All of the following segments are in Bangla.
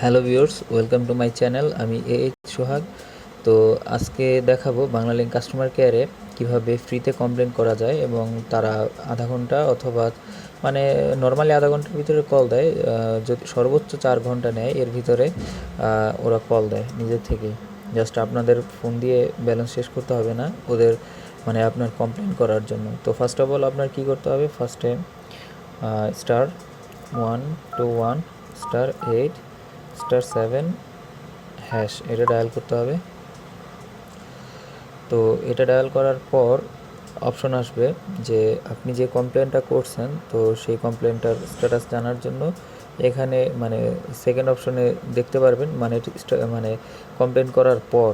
Hello viewers, welcome to my channel, আমি এ এইচ সোহাগ। তো আজকে দেখাবো বাংলালিংক কাস্টমার কেয়ারে কীভাবে ফ্রিতে কমপ্লেন করা যায় এবং তারা আধা ঘণ্টা অথবা মানে নর্মালি আধা ঘণ্টার ভিতরে কল দেয় যদি সর্বোচ্চ চার ঘণ্টা নেয়, এর ভিতরে ওরা কল দেয় নিজের থেকেই জাস্ট আপনাদের ফোন দিয়ে ব্যালেন্স শেষ করতে হবে না ওদের মানে আপনার কমপ্লেন করার জন্য। তো ফার্স্ট অফ অল আপনার কী করতে হবে? ফার্স্টে star one two one star eight star seven hash এটা ডায়াল করতে হবে। তো এটা ডায়াল করার পর অপশন আসবে যে আপনি যে কমপ্লেনটা করছেন, তো সেই কমপ্লেনটার স্ট্যাটাস জানার জন্য এখানে মানে সেকেন্ড অপশনে দেখতে পারবেন মানে মানে কমপ্লেন করার পর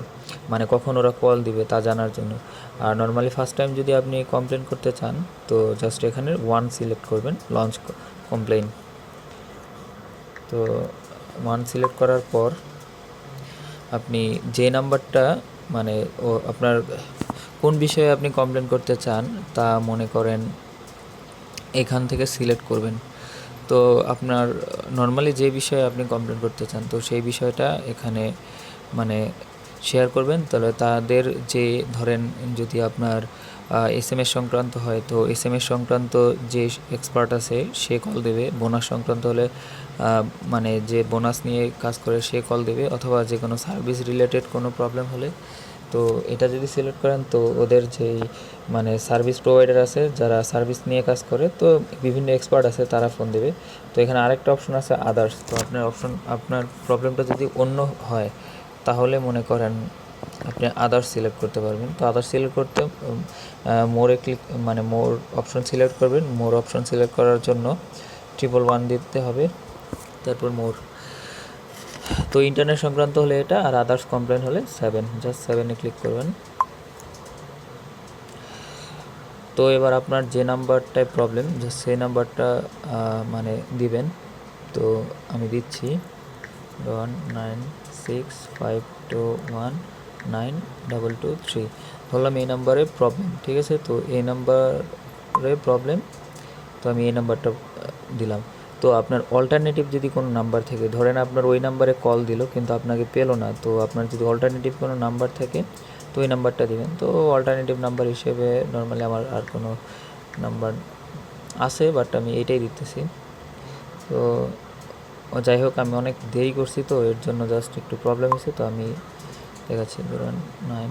মানে কখন ওরা কল দিবে তা জানার জন্য। আর নর্মালি ফার্স্ট টাইম যদি আপনি কমপ্লেন করতে চান, তো জাস্ট এখানে ওয়ান সিলেক্ট করবেন লঞ্চ কমপ্লেন তো ওয়ান সিলেক্ট করার পর আপনি যে নাম্বারটা মানে ও আপনার কোন বিষয়ে আপনি কমপ্লেন করতে চান তা মনে করেন এখান থেকে সিলেক্ট করবেন। তো আপনার নর্মালি যে বিষয়ে আপনি কমপ্লেন করতে চান, তো সেই বিষয়টা এখানে মানে শেয়ার করবেন। তাহলে তাদের যে ধরেন যদি আপনার এস এম এস সংক্রান্ত হয়, তো এস এম এস সংক্রান্ত যে এক্সপার্ট আছে, সে কল দেবে। বোনাস সংক্রান্ত হলে মানে যে বোনাস নিয়ে কাজ করে, সে কল দেবে। অথবা যে কোনো সার্ভিস রিলেটেড কোনো প্রবলেম হলে, তো এটা যদি সিলেক্ট করেন, তো ওদের যেই মানে সার্ভিস প্রোভাইডার আছে, যারা সার্ভিস নিয়ে কাজ করে, তো বিভিন্ন এক্সপার্ট আছে, তারা ফোন দেবে। তো এখানে আরেকটা অপশন আছে আদার্স তো আপনার অপশন আপনার প্রবলেমটা যদি অন্য হয়, তাহলে মনে করেন আপনি আদার্স সিলেক্ট করতে পারবেন। তো আদার্স সিলেক্ট করতে মোরে ক্লিক মানে মোর অপশন সিলেক্ট করবেন। মোর অপশন সিলেক্ট করার জন্য ট্রিপল ওয়ান দিতে হবে। তারপর মোর তো ইন্টারনেট সংক্রান্ত হলে এটা, আর আদার্স কমপ্লেন হলে সেভেন জাস্ট সেভেনে ক্লিক করবেন। তো এবার আপনার যে নাম্বারটায় প্রবলেম জাস্ট সেই নাম্বারটা মানে দিবেন। তো আমি দিচ্ছি। One nine six five two one nine double two three ধরলাম এই নাম্বারে প্রবলেম ঠিক আছে? তো এই নাম্বারে প্রবলেম তো আমি এই নাম্বারটা দিলাম। তো আপনার অল্টারনেটিভ যদি কোনো নাম্বার থেকে, ধরেন আপনার ওই নাম্বারে কল দিল, কিন্তু আপনাকে পেল না, তো আপনার যদি অল্টারনেটিভ কোনো নাম্বার থাকে, তো ওই নাম্বারটা দিবেন। তো অল্টারনেটিভ নাম্বার হিসেবে নর্মালি আমার আর কোনো নাম্বার আছে বাট আমি এইটাই দিতেছি। তো যাই হোক, আমি অনেক দেরি করছি, তো এর জন্য জাস্ট একটু প্রবলেম হয়েছে, তো আমি দেখাচ্ছি ধরুন nine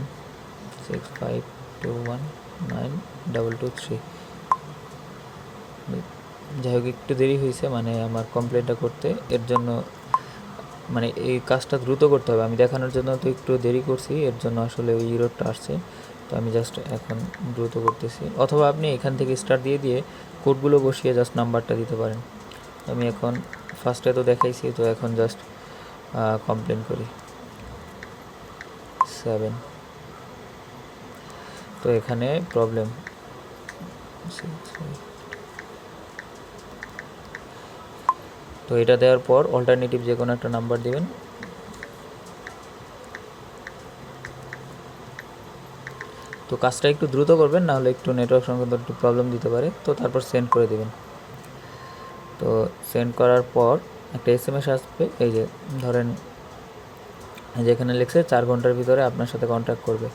six five two one nine double two three যাই হোক, একটু দেরি হয়েছে মানে আমার কমপ্লেনটা করতে। এর জন্য মানে এই কাজটা দ্রুত করতে হবে। আমি দেখানোর জন্য তো একটু দেরি করছি, এর জন্য আসলে ওই ইরোডটা আসছে। তো আমি জাস্ট এখন দ্রুত করতেছি। অথবা আপনি এখান থেকে স্টার্ট দিয়ে দিয়ে কোডগুলো বসিয়ে জাস্ট নাম্বারটা দিতে পারেন। আমি এখন ফার্স্টে তো দেখাইছি, তো এখন জাস্ট কমপ্লেন করি। সেভেন তো এখানে প্রবলেম তো এটা দেওয়ার পর অল্টারনেটিভ যে কোনো একটা নাম্বার দিবেন। তো কাজটা একটু দ্রুত করবেন নাহলে একটু নেটওয়ার্ক সংক্রান্ত একটু প্রবলেম দিতে পারে। তো তারপর সেন্ড করে দিবেন। তো সেন্ড করার পর একটা এস এম এস আসবে। এই যে ধরেন যেখানে লিখছে চার ঘণ্টার ভিতরে আপনার সাথে কন্ট্যাক্ট করবে।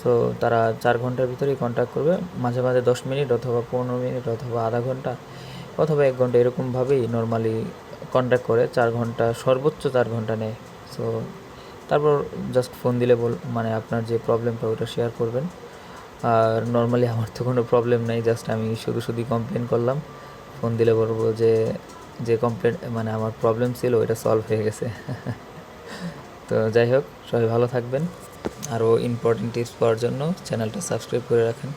সো তারা চার ঘণ্টার ভিতরেই কন্ট্যাক্ট করবে। মাঝে মাঝে দশ মিনিট অথবা পনেরো মিনিট অথবা আধা ঘণ্টা অথবা এক ঘণ্টা এরকমভাবেই নর্মালি কন্ট্যাক্ট করে। চার ঘণ্টা, সর্বোচ্চ চার ঘণ্টা নেয়। সো তারপর জাস্ট ফোন দিলে বল মানে আপনার যে প্রবলেমটা ওটা শেয়ার করবেন। আর নর্মালি আমার তো কোনো প্রবলেম নেই জাস্ট আমি শুধু শুধু কমপ্লেন করলাম। ফোন দিলে বলব যে যে কমপ্লেন মানে আমার প্রবলেম ছিল ওটা সলভ হয়ে গেছে। তো যাই হোক, সবাই ভালো থাকবেন। আরও ইম্পর্টেন্ট টিপস পাওয়ার জন্য চ্যানেলটা সাবস্ক্রাইব করে রাখেন।